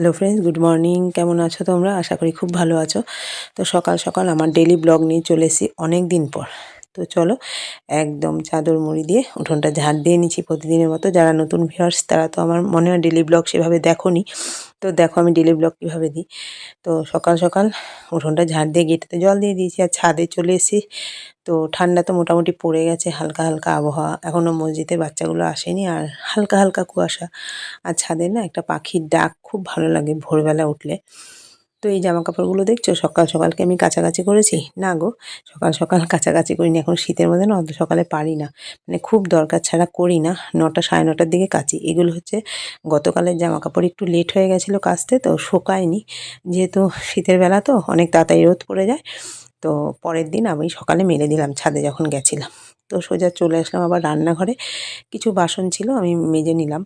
Hello friends good morning কেমন আছো তোমরা? আশা করি খুব ভালো আছো। তো সকাল সকাল আমার ডেলি ব্লগ নিয়ে চলেছি অনেক দিন পর। তো চলো, একদম চাদর মুড়ি দিয়ে উঠোনটা ঝাড় দিয়ে নিচ্ছি প্রতিদিনের মতো। যারা নতুন ভিউয়ার্স তারা তো আমার মনে হয় ডেলি ব্লগ সেভাবে দেখোনি। তো দেখো আমি ডেলি ব্লগ কীভাবে দিই। তো সকাল সকাল উঠোনটা ঝাড় দিয়ে গেটেতে জল দিয়ে দিয়েছি আর ছাদে চলে এসেছি। তো ঠান্ডা তো মোটামুটি পড়ে গেছে, হালকা হালকা আবহাওয়া। এখনও মসজিদে বাচ্চাগুলো আসেনি আর হালকা হালকা কুয়াশা। আর ছাদে না একটা পাখির ডাক খুব ভালো লাগে ভোরবেলা উঠলে। তো এই জামা কাপড়গুলো দেখছ? সকাল সকালকে আমি কাছাকাছি করেছি। না গো, সকাল সকাল কাছাকাছি করিনি। এখন শীতের মধ্যে না অত সকালে পারি না। মানে খুব দরকার ছাড়া করি না। নটা সাড়ে নটার দিকে কাচি। এগুলো হচ্ছে গতকালের জামা কাপড় একটু লেট হয়ে গেছিল কাচতে, তো শোকায়নি। যেহেতু শীতের বেলা তো, অনেক তাড়াতাড়ি রোদ পড়ে যায়। তো পরের দিন আমি সকালে মেলে দিলাম ছাদে যখন গেছিলাম। তো সোজা চলে আসলাম আবার রান্নাঘরে। কিছু বাসন ছিল, আমি মেজে নিলাম।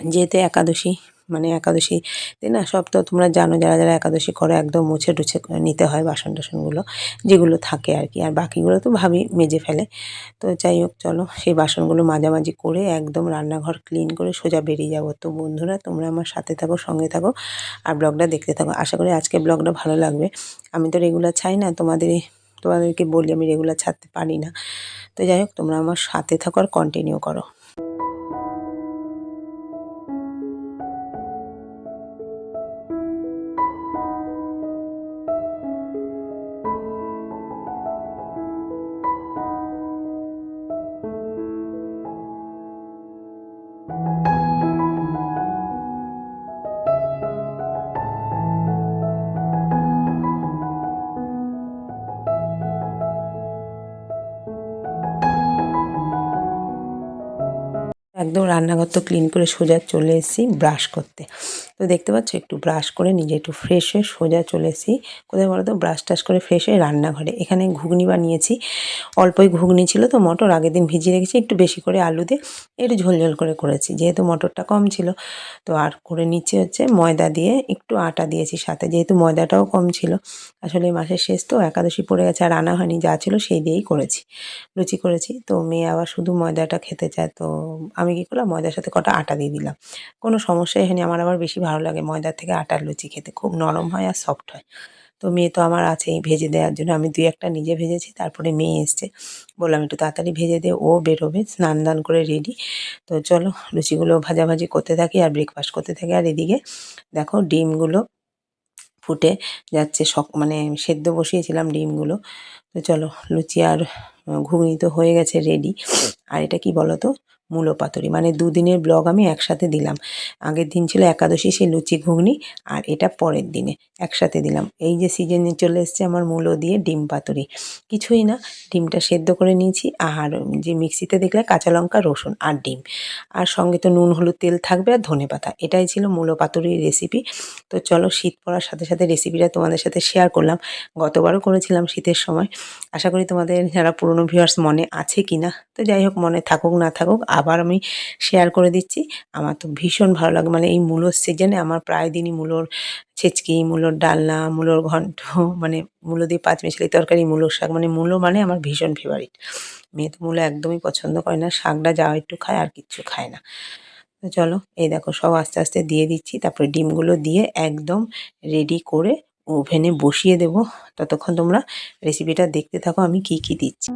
যেহেতু একাদশী মানে একাদশীতে না, সব তো তোমরা জানো যারা যারা একাদশী করো একদম মুছে টুছে নিতে হয় বাসন টাসনগুলো, যেগুলো থাকে আর কি। আর বাকিগুলো তো ভাবি মেজে ফেলে। তো যাই হোক, চলো সেই বাসনগুলো মাঝামাঝি করে একদম রান্নাঘর ক্লিন করে সোজা বেরিয়ে যাব। তো বন্ধুরা, তোমরা আমার সাথে থাকো, সঙ্গে থাকো আর ব্লগটা দেখতে থাকো। আশা করি আজকে ব্লগটা ভালো লাগবে। আমি তো রেগুলার চাই না, তোমাদের, তোমাদেরকে বলি আমি রেগুলার ছাড়তে পারি না। তো যাই হোক, তোমরা আমার সাথে থাকো আর কন্টিনিউ করো। একদম রান্নাঘর তো ক্লিন করে সোজা চলে এসেছি ব্রাশ করতে। তো দেখতে পাচ্ছ, একটু ব্রাশ করে নিজে একটু ফ্রেশ হয়ে সোজা চলে এসেছি। কোথায় বলো তো ব্রাশ টাশ করে ফ্রেশ হয়ে রান্নাঘরে। এখানে ঘুগনি বানিয়েছি। অল্পই ঘুগনি ছিল তো, মটর আগের দিন ভিজিয়ে রেখেছি, একটু বেশি করে আলু দিয়ে একটু ঝোলঝোল করে করেছি, যেহেতু মটরটা কম ছিল। তো আর করে নিচে হচ্ছে ময়দা দিয়ে, একটু আটা দিয়েছি সাথে, যেহেতু ময়দাটাও কম ছিল। আসলে মাসের শেষ তো, একাদশী পড়ে গেছে আর আনা হয়নি, যা ছিল সেই দিয়েই করেছি, লুচি করেছি। তো মেয়ে আবার শুধু ময়দাটা খেতে চায়, তো আমি কী করলাম ময়দার সাথে কটা আটা দিয়ে দিলাম। কোনো সমস্যাই হয়নি, আমার আবার বেশি ভালো লাগে ময়দার থেকে আটার লুচি খেতে। খুব নরম হয় আর সফট হয়। তো মেয়ে তো আমার আছেই ভেজে দেওয়ার জন্য। আমি দুই একটা নিজে ভেজেছি, তারপরে মেয়ে এসছে। বললাম, একটু তাড়াতাড়ি ভেজে দে, ও বেরোবে, স্নান দান করে রেডি তো চলো, লুচিগুলো ভাজাভাজি করতে থাকি আর ব্রেকফাস্ট করতে থাকি। আর এদিকে দেখো ডিমগুলো ফুটে যাচ্ছে শক মানে সেদ্ধ বসিয়েছিলাম ডিমগুলো। তো চলো, লুচি আর ঘুগনি তো হয়ে গেছে রেডি আর এটা কি বলো তো মূলো পাতুরি মানে দুদিনের ব্লগ আমি একসাথে দিলাম। আগের দিন ছিল একাদশী, সেই লুচি ঘুগনি, আর এটা পরের দিনে একসাথে দিলাম। এই যে সিজনে চলে এসছে আমার মূলো দিয়ে ডিম পাতুরি। কিছুই না, ডিমটা সেদ্ধ করে নিয়েছি। আর যে মিক্সিতে দেখলে কাঁচা লঙ্কা, রসুন আর ডিম। আর সঙ্গে তো নুন, হলুদ, তেল থাকবে আর ধনে পাতা। এটাই ছিল মূলো পাতুরির রেসিপি তো চলো শীত পড়ার সাথে সাথে রেসিপিটা তোমাদের সাথে শেয়ার করলাম। গতবারও করেছিলাম শীতের সময়। আশা করি তোমাদের, যারা পুরনো ভিউয়ার্স মনে আছে কি না তো যাই হোক, মনে থাকুক, না থাকুক আবার আমি শেয়ার করে দিচ্ছি। আমার তো ভীষণ ভালো লাগে। মানে এই মূলোর সিজনে আমার প্রায় দিনই মূলোর ছেচকি, মূলোর ডালনা, মূলোর ঘন্ট মানে মূলো দিয়ে পাঁচ মিশালি তরকারি মূলোর শাক মানে মূলো মানে আমার ভীষণ ফেভারিট মেয়ে তো মূলো একদমই পছন্দ করে না। শাকটা যাওয়া একটু খায় আর কিচ্ছু খায় না। তো চলো, এই দেখো সব আস্তে আস্তে দিয়ে দিচ্ছি। তারপরে ডিমগুলো দিয়ে একদম রেডি করে ওভেনে বসিয়ে দেব। ততক্ষণ তোমরা রেসিপিটা দেখতে থাকো, আমি কি কি দিচ্ছি।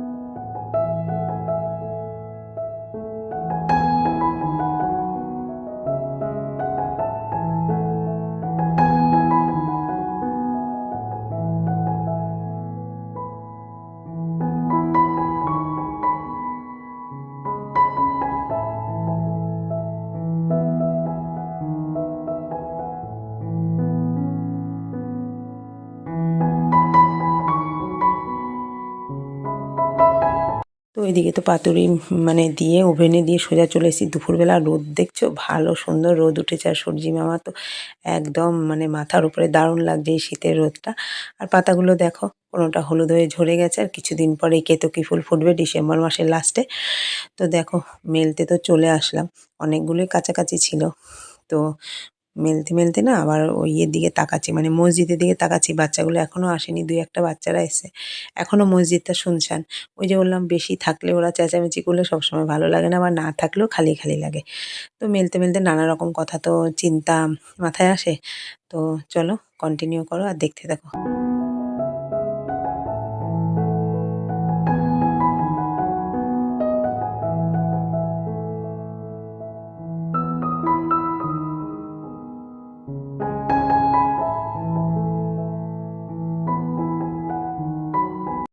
তো এদিকে তো পাতুরি মানে দিয়ে ওভেনে দিয়ে সোজা চলে এসেছি। দুপুরবেলা রোদ দেখছ? ভালো, সুন্দর রোদ উঠেছে আর সবজি মামা তো একদম মানে মাথার উপরে দারুণ লাগছে এই শীতের রোদটা। আর পাতাগুলো দেখো, কোনোটা হলুদ হয়ে ঝরে গেছে আর কিছুদিন পরে কেতকি ফুল ফুটবে ডিসেম্বর মাসের লাস্টে তো দেখো, মেলতে তো চলে আসলাম। অনেকগুলোই কাছাকাছি ছিল। তো মেলতে মেলতে না আবার ওই ইয়ের দিকে তাকাচ্ছি মানে মসজিদের দিকে তাকাচ্ছি। বাচ্চাগুলো এখনও আসেনি, দুই একটা বাচ্চারা এসে এখনও মসজিদটা শুনশান। ওই যে বললাম, বেশি থাকলে ওরা চেঁচামেচি করলে সবসময় ভালো লাগে না, আবার না থাকলেও খালি খালি লাগে। তো মেলতে মেলতে নানা রকম কথা তো চিন্তা মাথায় আসে। তো চলো কন্টিনিউ করো আর দেখতে থাকো।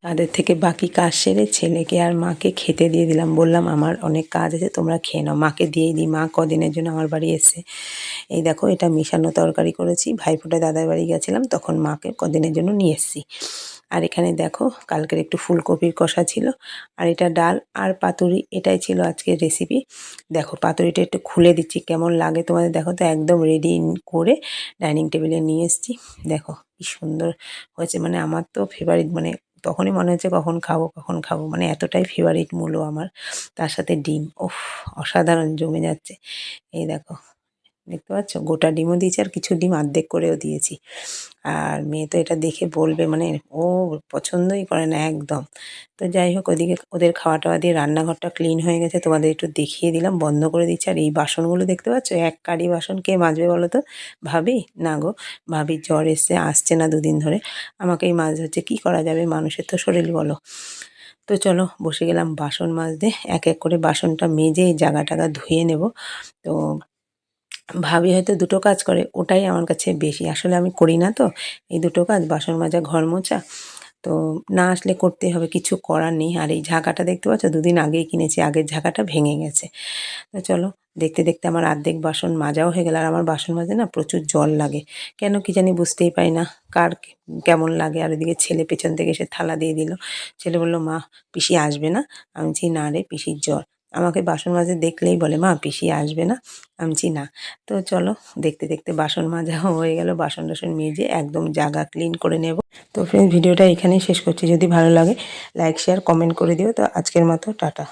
তাদের থেকে বাকি কাজ সেরে ছেলেকে আর মাকে খেতে দিয়ে দিলাম। বললাম, আমার অনেক কাজ আছে, তোমরা খেয়ে নাও। মাকে দিয়েই দিই। মা কদিনের জন্য আমার বাড়ি এসে এই দেখো, এটা মিশানো তরকারি করেছি। ভাইফোঁটা দাদার বাড়ি গেছিলাম, তখন মাকে কদিনের জন্য নিয়ে এসেছি। আর এখানে দেখো, কালকের একটু ফুলকপির কষা ছিল। আর এটা ডাল আর পাতুরি, এটাই ছিল আজকের রেসিপি দেখো, পাতুরিটা একটু খুলে দিচ্ছি, কেমন লাগে তোমাদের দেখো তো, একদম রেডি করে ডাইনিং টেবিলে নিয়ে এসেছি। দেখো, কি সুন্দর হয়েছে। মানে আমার তো ফেভারিট মানে তখনই মনে হচ্ছে কখন খাব কখন খাব। মানে এতটাই ফেভারিট মূলো আমার। তার সাথে ডিম ওফ অসাধারণ জমে যাচ্ছে। এই দেখো। দেখতে পাচ্ছ? গোটা ডিমও দিয়েছি আর কিছু ডিম আর্ধেক করেও দিয়েছি। আর মেয়ে তো এটা দেখে বলবে মানে ও পছন্দই করে না একদম। তো যাই হোক, ওদিকে ওদের খাওয়া টাওয়া দিয়ে রান্নাঘরটা ক্লিন হয়ে গেছে। তোমাদের একটু দেখিয়ে দিলাম, বন্ধ করে দিচ্ছি। আর এই বাসনগুলো দেখতে পাচ্ছ? এক কারি বাসন, কে মাজবে বলো তো? ভাবি? না গো, ভাবি জ্বর এসছে, আসছে না দুদিন ধরে। আমাকেই মাঝ হচ্ছে, কী করা যাবে মানুষের তো শরীর বলো। তো চলো, বসে গেলাম বাসন মাজতে। এক এক করে বাসনটা মেজে জায়গা টাগা ধুয়ে নেব। তো ভাবি হয়তো দুটো কাজ করে, ওটাই আমার কাছে বেশি। আসলে আমি করি না তো, এই দুটো কাজ, বাসন মাজা, ঘর মোছা। তো না আসলে করতেই হবে, কিছু করার নেই। আর এই ঝাঁকাটা দেখতে পাচ্ছ, দুদিন আগেই কিনেছি, আগের ঝাঁকাটা ভেঙে গেছে। তো চলো, দেখতে দেখতে আমার অর্ধেক বাসন মাজাও হয়ে গেল। আর আমার বাসন মাজে না প্রচুর জল লাগে। কেন কি জানি বুঝতেই পারি না, কার কেমন লাগে। আর ওদিকে ছেলে পেছন থেকে এসে থালা দিয়ে দিল। ছেলে বলল, মা, পিসি আসবে না? আমি বলছি, না রে, পিসির জ্বর। আমাকে বাসন মাজে দেখলেই বলে, মা, পিসি আসবে না? আমি চি না। তো চলো, দেখতে দেখতে বাসন মাজা হয়ে গেল, বাসন টাসন মেজে একদম জায়গা ক্লিন করে নেব। তো ফ্রেন্ড ভিডিওটা এখানেই শেষ করছি। যদি ভালো লাগে লাইক শেয়ার কমেন্ট করে দিও। তো আজকের মতো, টাটা।